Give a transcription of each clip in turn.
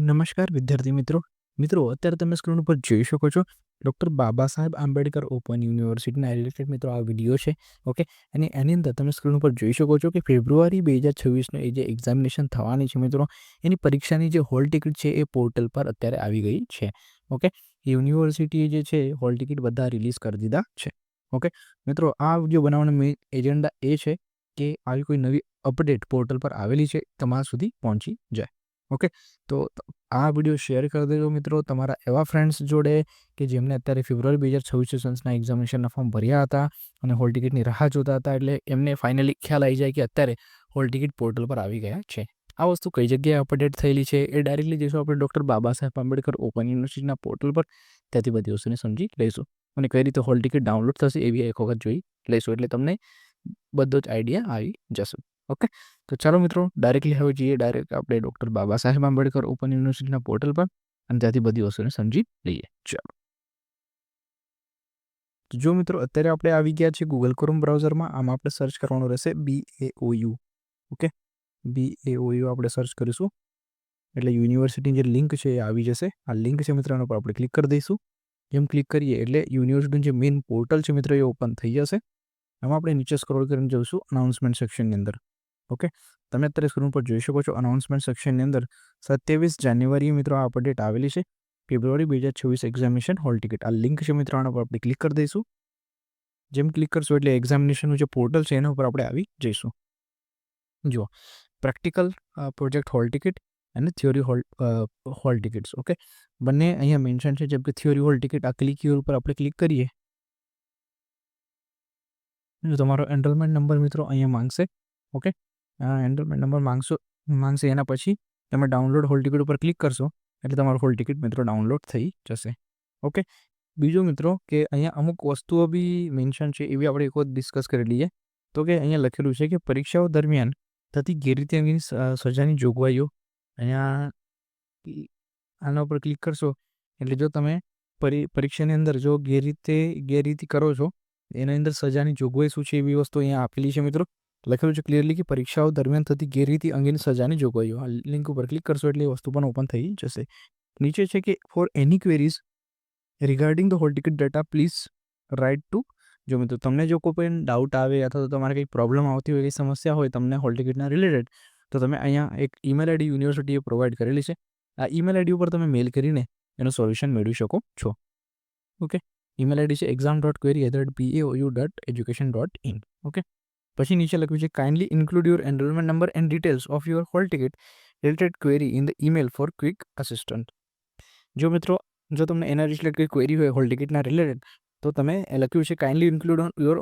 નમસ્કાર, વિદ્યાર્થી મિત્રો. મિત્રો, અત્યારે તમે સ્ક્રીન ઉપર જોઈ શકો છો ડૉક્ટર બાબા સાહેબ આંબેડકર ઓપન યુનિવર્સિટીના રિલેટેડ મિત્રો, આ વીડિયો છે ઓકે અને એની અંદર તમે સ્ક્રીન ઉપર જોઈ શકો છો કે ફેબ્રુઆરી બે હજાર છવ્વીસનું એ જે એક્ઝામિનેશન થવાની છે મિત્રો, એની પરીક્ષાની જે હોલ ટિકિટ છે એ પોર્ટલ પર અત્યારે આવી ગઈ છે ઓકે યુનિવર્સિટીએ જે છે હોલ ટિકિટ બધા રિલીઝ કરી દીધા છે ઓકે મિત્રો, આ વીડિયો બનાવવાનો મેઇન એજન્ડા એ છે કે આવી કોઈ નવી અપડેટ પોર્ટલ પર આવેલી છે, તમારા સુધી પહોંચી જાય. ઓકે? તો આ વીડિયો શેર કરી દેજો મિત્રો. તમારા એવા ફ્રેન્ડ્સ જોડે કે જેમને અત્યારે ફેબ્રુઆરી બે હજાર છવ્વીસ સેશન્સના એક્ઝામિનેશનના ફોર્મ ભર્યા હતા અને હોલ ટિકિટની રાહ જોતા હતા એટલે એમને ફાઇનલી ખ્યાલ આવી જાય કે અત્યારે હોલ ટિકિટ પોર્ટલ પર આવી ગયા છે. આ વસ્તુ કઈ જગ્યાએ અપડેટ થયેલી છે એ ડાયરેક્ટલી જઈશું આપણે ડૉક્ટર બાબા સાહેબ આંબેડકર ઓપન યુનિવર્સિટીના પોર્ટલ પર. ત્યાંથી બધી વસ્તુને સમજી લઈશું અને કઈ રીતે હોલ ટિકિટ ડાઉનલોડ થશે એવી એક વખત જોઈ લઈશું એટલે તમને બધો જ આઈડિયા આવી જશે. ઓકે? તો ચાલો મિત્રો ડાયરેક્ટલી હવે જઈએ ડાયરેક્ટ આપણે ડૉક્ટર બાબા સાહેબ આંબેડકર ઓપન યુનિવર્સિટીના પોર્ટલ પર અને ત્યાંથી બધી વસ્તુને સમજી લઈએ. ચાલો. જો મિત્રો, અત્યારે આપણે આવી ગયા છે ગૂગલ ક્રોમ બ્રાઉઝરમાં આમાં આપણે સર્ચ કરવાનું રહેશે B A O U okay? B A O U આપણે સર્ચ કરીશું. એટલે યુનિવર્સિટીની જે લિંક છે એ આવી જશે. આ લિંક છે મિત્રો, એના પર આપણે ક્લિક કરી દઈશું. જેમ ક્લિક કરીએ એટલે યુનિવર્સિટીનું જે મેઇન પોર્ટલ છે મિત્રો, એ ઓપન થઈ જશે. એમાં આપણે નીચે સ્ક્રોલ કરીને જઈશું અનાઉન્સમેન્ટ સેક્શનની અંદર. ઓકે તમે અત્યારે સ્ક્રીન પર જોઈ શકો છો અનાઉન્સમેન્ટ સેક્શનની અંદર સત્યાવીસ જાન્યુઆરીએ મિત્રો આ અપડેટ આવેલી છે ફેબ્રુઆરી બે હજાર છવ્વીસ એક્ઝામિનેશન હોલ ટિકિટ આ લિંક છે મિત્રો આના પર આપણે ક્લિક કરી દઈશું જેમ ક્લિક કરશો એટલે એક્ઝામિનેશનનું જે પોર્ટલ છે એના ઉપર આપણે આવી જઈશું જુઓ પ્રેક્ટિકલ પ્રોજેક્ટ હોલ ટિકિટ અને theory hall hall tickets okay બંને અહીંયા મેન્શન છે જેમ કે થિયોરી હોલ ટિકિટ આ ક્લિક ઉપર આપણે ક્લિક કરીએ તમારો એનરોલમેન્ટ નંબર મિત્રો અહીંયા માંગશે ઓકે એનરોલમેન્ટ નંબર માંગશો, માંગશે એના પછી તમે ડાઉનલોડ હોલ ટિકિટ ઉપર ક્લિક કરશો, એટલે તમારું હોલ ટિકિટ મિત્રો ડાઉનલોડ થઈ જશે. ઓકે? બીજું મિત્રો કે અહીંયા અમુક વસ્તુઓ બી મેન્શન છે એવી આપણે એક વખત ડિસ્કસ કરી લઈએ. તો કે અહીંયા લખેલું છે કે પરીક્ષાઓ દરમિયાન થતી ગેરરીતિ અંગેની સજાની જોગવાઈઓ. અહીંયા આના ઉપર ક્લિક કરશો, એટલે જો તમે પરીક્ષાની અંદર જો ગેરરીતે, ગેરરીતિ કરો છો, એની અંદર સજાની જોગવાઈ શું છે એવી વસ્તુ અહીંયા આપેલી છે મિત્રો. લખેલું છે ક્લિયરલી કે પરીક્ષાઓ દરમિયાન થતી ગેરરીતિ અંગેની સજાની જોગવાઈઓ. આ લિંક ઉપર ક્લિક કરશો એટલે એ વસ્તુ પણ ઓપન થઈ જશે. નીચે છે કે for any queries regarding the hall ticket data please write to જો મિત્રો, તમને જો કોઈ પણ ડાઉટ આવે અથવા તો તમારે કંઈ પ્રોબ્લેમ આવતી હોય, કંઈ સમસ્યા હોય તમને હોલ ટિકિટના રિલેટેડ તો તમે અહીંયા એક ઈમેલ આઈડી યુનિવર્સિટીએ પ્રોવાઈડ કરેલી છે. આ ઈમેલ આઈડી ઉપર તમે મેલ કરીને એનું સોલ્યુશન મેળવી શકો છો. ઓકે? ઈમેલ આઈડી છે exam dot query at B A dot education dot in okay? પછી નીચે લખ્યું છે kindly include your enrolment number and details of your hall ticket related query in the email for quick assistant જો મિત્રો, જો તમને એના રિલેટેડ કોઈ ક્વેરી હોય હોલ ટિકિટના રિલેટેડ તો તમે લખ્યું છે kindly include on your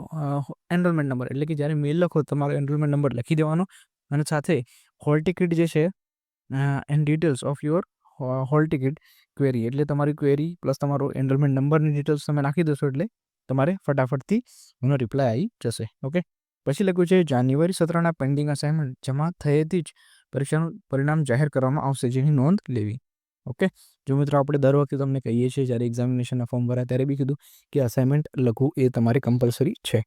enrolment number એટલે કે જ્યારે મેલ લખો, તમારો એનરોલમેન્ટ નંબર લખી દેવાનો અને સાથે હોલ ટિકિટ જે છે and details of your hall ticket query એટલે તમારી ક્વેરી પ્લસ તમારો એનરોલમેન્ટ નંબરની ડિટેલ્સ તમે નાખી દેશો એટલે તમારે ફટાફટથી એનો રિપ્લાય આવી જશે. ઓકે પછી લખ્યું છે, જાન્યુઆરી સત્રના પેન્ડિંગ અસાઇનમેન્ટ જમા થયેથી જ પરીક્ષાનું પરિણામ જાહેર કરવામાં આવશે જેની નોંધ લેવી. ઓકે? જો મિત્રો આપણે દર વખતે તમને કહીએ છીએ, જ્યારે એક્ઝામિનેશનના ફોર્મ ભરાય ત્યારે બી કીધું કે અસાઇનમેન્ટ લખવું એ તમારે કમ્પલસરી છે.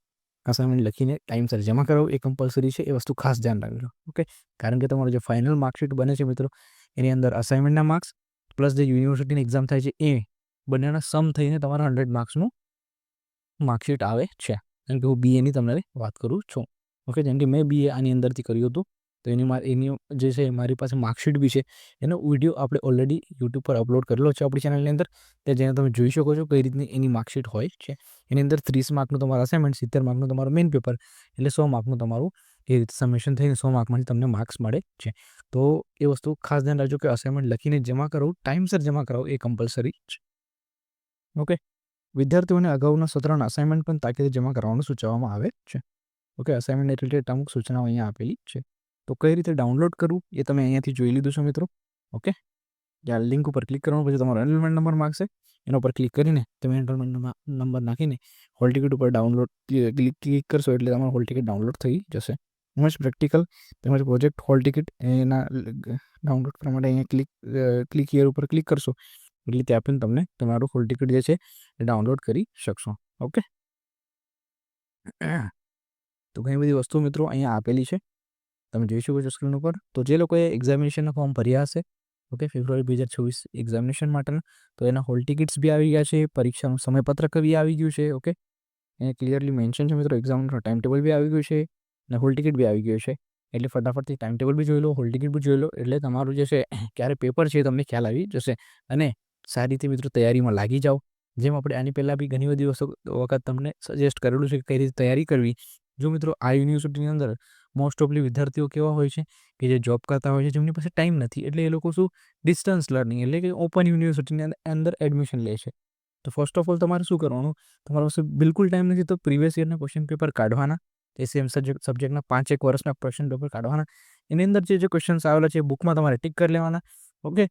અસાઇનમેન્ટ લખીને ટાઈમસર જમા કરાવું એ કમ્પલસરી છે, એ વસ્તુ ખાસ ધ્યાન રાખજો. ઓકે? કારણ કે તમારું જે ફાઇનલ માર્કશીટ બને છે મિત્રો, એની અંદર અસાઇનમેન્ટના માર્ક્સ પ્લસ જે યુનિવર્સિટીની એક્ઝામ થાય છે એ બંનેના સમ થઈને તમારા હંડ્રેડ માર્ક્સનું માર્કશીટ આવે છે. કારણ કે હું બીએની તમને વાત કરું છું. ઓકે જેમ કે મેં બીએ આની અંદરથી કર્યું હતું, તો એની મારી એની જે છે, મારી પાસે માર્કશીટ બી છે, એનો વીડિયો આપણે ઓલરેડી યુટ્યુબ પર અપલોડ કરેલો છે આપણી ચેનલની અંદર તે જેને તમે જોઈ શકો છો કઈ રીતની એની માર્કશીટ હોય છે. એની અંદર ત્રીસ માર્કનું તમારું અસાઇનમેન્ટ સિત્તેર માર્કનું તમારું મેઇન પેપર એટલે સો માર્કનું તમારું એ રીતે સબમિશન થઈને સો માર્કમાંથી તમને માર્ક્સ મળે છે. તો એ વસ્તુ ખાસ ધ્યાન રાખજો કે અસાઇનમેન્ટ લખીને જમા કરાવું ટાઈમસર જમા કરાવું એ કમ્પલસરી છે ઓકે વિદ્યાર્થીઓને અગાઉના સત્રના અસાઇનમેન્ટ પણ તાકીદે જમા કરવાનું સૂચવવામાં આવે છે. ઓકે અસાઇનમેન્ટ રિલેટેડ અમુક સૂચનાઓ અહીંયા આપેલી છે. તો કઈ રીતે ડાઉનલોડ કરવું એ તમે અહીંયાથી જોઈ લીધું છે મિત્રો. ઓકે જ્યાં લિંક ઉપર ક્લિક કરવાનું, પછી તમારો એનરોલમેન્ટ નંબર માગશે. એના ઉપર ક્લિક કરીને તમે એનરોલમેન્ટ નંબર નાખીને હોલ ટિકિટ ઉપર ડાઉનલોડ ક્લિક ક્લિક કરશો એટલે તમારું હોલ ટિકિટ ડાઉનલોડ થઈ જશે. તેમજ પ્રેક્ટિકલ તેમજ પ્રોજેક્ટ હોલ ટિકિટ એના ડાઉનલોડ કરવા માટે અહીંયા ક્લિક ક્લિક હિયર ઉપર ક્લિક કરશો એટલે ત્યાં પણ તમને તમારું હોલ ટિકિટ જે છે ડાઉનલોડ કરી શકશો. ઓકે તો ઘણી બધી વસ્તુ મિત્રો અહીંયા આપેલી છે. તમે જોઈ શકો છો સ્ક્રીન ઉપર. તો જે લોકોએ એક્ઝામિનેશનના ફોર્મ ભર્યા હશે ઓકે ફેબ્રુઆરી બે હજાર છવ્વીસ એક્ઝામિનેશન માટેના. તો એના હોલ ટિકિટ્સ બી આવી ગયા છે. પરીક્ષાનું સમયપત્રક બી આવી ગયું છે ઓકે એ ક્લિયરલી મેન્શન છે મિત્રો એક્ઝામનું ટાઈમ ટેબલ બી આવી ગયું છે અને હોલ ટિકિટ બી આવી ગયું છે. એટલે ફટાફટથી ટાઈમ ટેબલ બી જોઈ લો હોલ ટિકિટ બી જોઈ લો. એટલે તમારું જે છે, ક્યારે પેપર છે તમને ખ્યાલ આવી જશે. અને સારી રીતે મિત્રો તૈયારીમાં લાગી જાઓ. જેમ આપણે આની પહેલાં બી ઘણી બધી વખત તમને સજેસ્ટ કરેલું છે કે કઈ રીતે તૈયારી કરવી. જો મિત્રો, આ યુનિવર્સિટીની અંદર મોસ્ટ ઓફલી વિદ્યાર્થીઓ કેવા હોય છે કે જે જોબ કરતા હોય છે, જેમની પાસે ટાઈમ નથી. એટલે એ લોકો શું ડિસ્ટન્સ લર્નિંગ એટલે કે ઓપન યુનિવર્સિટીની અંદર એડમિશન લે છે. તો ફર્સ્ટ ઓફ ઓલ તમારે શું કરવાનું? તમારા પાસે બિલકુલ ટાઈમ નથી તો પ્રીવિયસ યરના ક્વેશ્ચન પેપર કાઢવાના. એ સેમ સબ્જેક્ટ સબ્જેક્ટના પાંચ એક વર્ષના ક્વેશ્ચન પેપર કાઢવાના. એની અંદર જે જે ક્વેશ્ચન્સ આવેલા છે બુકમાં તમારે ટીક કરી લેવાના. ઓકે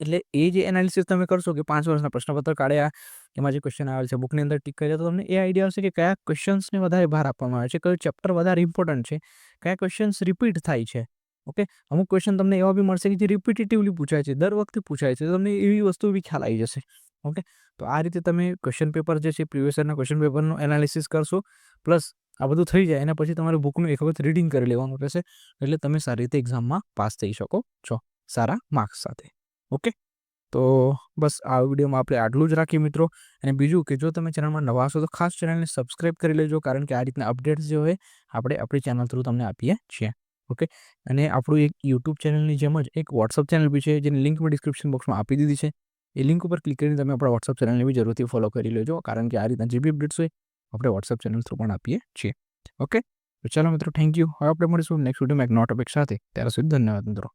એટલે એ જે એનાલિસિસ તમે કરશો કે પાંચ વર્ષના પ્રશ્નપત્ર કાઢ્યા, એમાં જે ક્વેશ્ચન આવે છે બુકની અંદર ટીક કર્યા, તો તમને એ આઈડિયા આવશે કે કયા ક્વેશ્ચન્સને વધારે ભાર આપવામાં આવે છે, કયું ચેપ્ટર વધારે ઇમ્પોર્ટન્ટ છે, કયા ક્વેશ્ચન્સ રિપીટ થાય છે. ઓકે અમુક ક્વેશ્ચન તમને એવા બી મળશે કે જે રિપીટેટિવલી પૂછાય છે, દર વખતે પૂછાય છે તમને એવી વસ્તુ બી ખ્યાલ આવી જશે. ઓકે તો આ રીતે તમે ક્વેશ્ચન પેપર જે છે પ્રિવિયસ યરના ક્વેશ્ચન પેપરનું એનાલિસિસ કરશો પ્લસ આ બધું થઈ જાય, એના પછી તમારે બુકનું એક વખત રીડિંગ કરી લેવાનું રહેશે, એટલે તમે સારી રીતે એક્ઝામમાં પાસ થઈ શકો છો, સારા માર્ક્સ સાથે. ઓકે? તો બસ આ વિડીયોમાં આપણે આટલું જ રાખીએ મિત્રો. અને બીજું કે જો તમે ચેનલમાં નવા હશો તો ખાસ ચેનલને સબસ્ક્રાઈબ કરી લેજો, કારણ કે આ રીતના અપડેટ્સ જે હોય આપણે આપણી ચેનલ થ્રુ તમને આપીએ છીએ. ઓકે? અને આપણું એક યુટ્યુબ ચેનલની જેમ જ એક વોટ્સઅપ ચેનલ બી છે, જેની લિંક મેં ડિસ્ક્રિપ્શન બોક્સમાં આપી દીધી છે. એ લિંક ઉપર ક્લિક કરીને તમે આપણા વોટ્સઅપ ચેનલને બી જરૂરથી ફોલો કરી લેજો, કારણ કે આ રીતના જે બી અપડેટ્સ હોય આપણે વોટ્સઅપ ચેનલ થ્રુ પણ આપીએ છીએ. ઓકે? તો ચાલો મિત્રો, થેન્ક યુ. હવે આપણે મળીશું નેક્સ્ટ વિડીયોમાં એક નોટ ટોપિક સાથે. ત્યારે સુધી ધન્યવાદ મિત્રો.